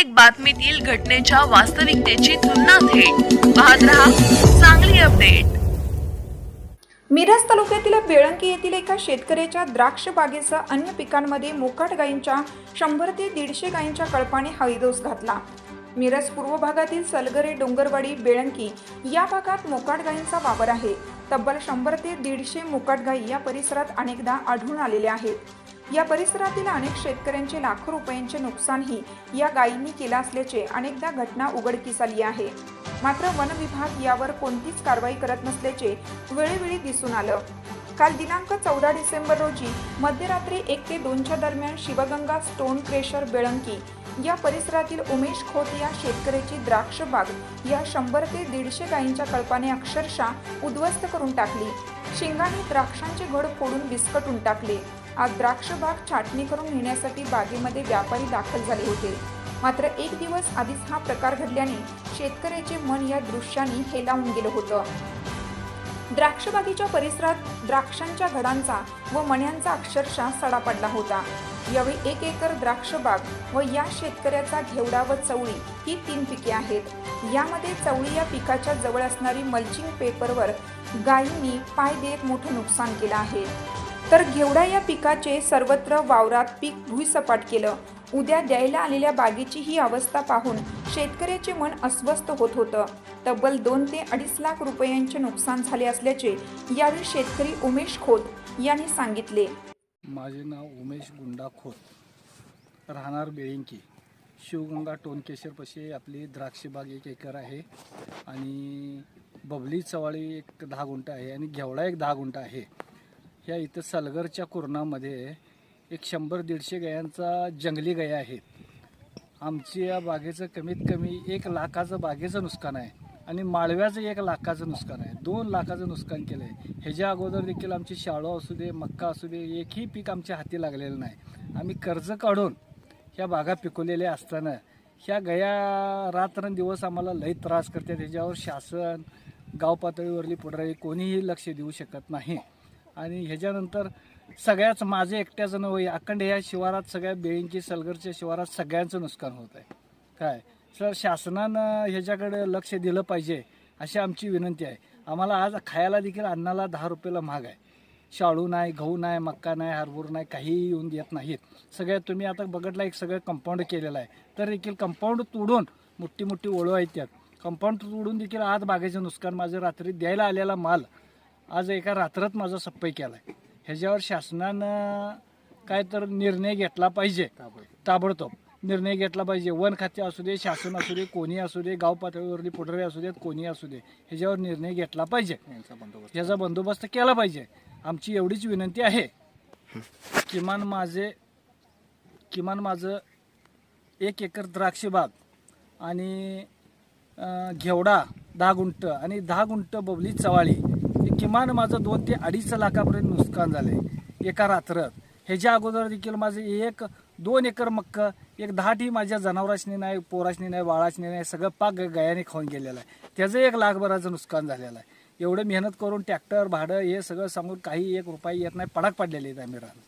प्रत्येक बातमीतील घटनेच्या वास्तविकतेची तुलना थेट. पाहत रहा चांगली अपडेट. मिरज तालुक्यातील बेळंकी येथील एका शेतकऱ्याच्या द्राक्ष बागेसह अन्य पिकांमध्ये मोकाट गायींच्या शंभर ते दीडशे गायींच्या कळपाने हळीदोस घातला. मिरज पूर्व भागातील सलगरे डोंगरवाडी बेळंकी या भागात मोकाट गायींचा वावर आहे. तब्बल शंभर ते दीडशे मोकाट गायी या परिसरात अनेकदा आढळून आलेल्या आहेत. या परिसरातील अनेक शेतकऱ्यांचे लाखो रुपयांचे नुकसानही या गायींनी केलं असल्याचे अनेकदा घटना उघडकीस आली आहे. मात्र वन विभाग यावर कोणतीच कारवाई करत नसल्याचे वेळोवेळी दिसून आलं. काल दिनांक चौदा डिसेंबर रोजी मध्यरात्री एक ते दोनच्या दरम्यान शिवगंगा स्टोन क्रेशर बेळंकी या परिसरातील उमेश खोत या शेतकऱ्याची द्राक्ष बाग या शंभर ते दीडशे गायींच्या कल्पाने अक्षरशः उद्ध्वस्त करून टाकली. शिंगाने द्राक्षांचे घड फोडून विस्कटून टाकले. आज द्राक्ष बाग छाटणी करून नेण्यासाठी बागेमध्ये व्यापारी दाखल झाले होते. मात्र एक दिवस आधीच हा प्रकार घडल्याने शेतकऱ्याचे मन या दृश्याने हेलावून गेलं होतं. द्राक्षबागेच्या परिसरात द्राक्षांच्या घडांचा व मण्यांचा अक्षरशः सडा पडला होता. यावेळी एक एकर द्राक्षबाग व या शेतकऱ्याचा घेवडा व चवळी ही तीन पिके आहेत. यामध्ये चवळी या पिकाच्या जवळ असणारी मल्चिंग पेपरवर गायींनी पाय देत मोठं नुकसान केलं आहे. तर घेवडा या पिकाचे सर्वत्र वावरात पीक भुईसपाट केलं. उद्या द्यायला आलेल्या बागेची ही अवस्था पाहून शेतकऱ्याचे मन अस्वस्थ होत होतं. तब्बल दोन ते अडीच लाख रुपयांचे नुकसान झाले असल्याचे यावेळी शेतकरी उमेश खोत यांनी सांगितले. माझे नाव उमेश गुंडा खोत. राहणार बेळिंकी. शिवगंगा टोनकेशरपाशी आपली द्राक्ष बाग एक एकर आहे आणि बबली चवाळी एक दहा गुंठ आहे आणि घेवडा एक दहा गुंठ आहे. ह्या इथं सलगरच्या कुरणामध्ये एक शंभर दीडशे गायांचा जंगली गाया आहेत. आमची या बागेचं कमीत कमी एक लाखाचं बागेचं नुकसान आहे आणि माळव्याचं एक लाखाचं नुकसान आहे. दोन लाखाचं नुकसान केलं आहे ह्याच्या अगोदर देखील आमची शाळा असू दे मक्का असू दे एकही पीक आमच्या हाती लागलेलं नाही. आम्ही कर्ज काढून ह्या बागा पिकवलेल्या असताना ह्या गया रात्रंदिवस आम्हाला लई त्रास करतात. ह्याच्यावर शासन गाव पातळीवरली पुढारी कोणीही लक्ष देऊ शकत नाही. आणि ह्याच्यानंतर सगळ्याच माझे एकट्याचं नव्हे अखंड ह्या शिवारात सगळ्या बेळींची सलगरच्या शिवारात सगळ्यांचं नुकसान होत आहे. काय? सर शासनानं ह्याच्याकडे लक्ष दिलं पाहिजे अशी आमची विनंती आहे. आम्हाला आज खायला देखील अन्नाला दहा रुपयाला महाग आहे. शाळू नाही गहू नाही मक्का नाही हरभूर नाही काहीही येऊन देत नाहीत. सगळ्या तुम्ही आता बघितला एक सगळं कंपाऊंड केलेलं आहे. तर देखील कंपाऊंड तोडून मोठी मोठी ओळू आहेत त्यात. कंपाऊंड तोडून देखील आज बागेचं नुकसान माझं रात्री द्यायला आलेला माल आज एका रात्रात माझा सप्पई केला आहे ह्याच्यावर शासनानं काय तर निर्णय घेतला पाहिजे. ताबडतोब निर्णय घेतला पाहिजे. वन खाते असू दे शासन असू दे कोणी असू दे गाव पातळीवरली पुढारी असू देत कोणी असू दे ह्याच्यावर निर्णय घेतला पाहिजे. ह्याचा बंदोबस्त केला पाहिजे. आमची एवढीच विनंती आहे. किमान माझे किमान माझं एक एकर द्राक्ष बाग आणि घेवडा दहा गुंठ आणि दहा गुंठ बबली चवाळी किमान माझं दोन ते अडीच लाखापर्यंत नुकसान झाले एका रात्रात ह्याच्या अगोदर देखील माझं एक दोन एकर मक्क एक दहा टी माझ्या जनावरांनी नाही पोराशनी नाही बाळाशनी नाही सगळं पाक गयाने खाऊन गेलेलं आहे. त्याचं एक लाखभराचं नुकसान झालेलं आहे. एवढं मेहनत करून ट्रॅक्टर भाडं हे सगळं सांगून काही एक रुपये येत नाही पडाक पडलेले आहेत आम्ही राहून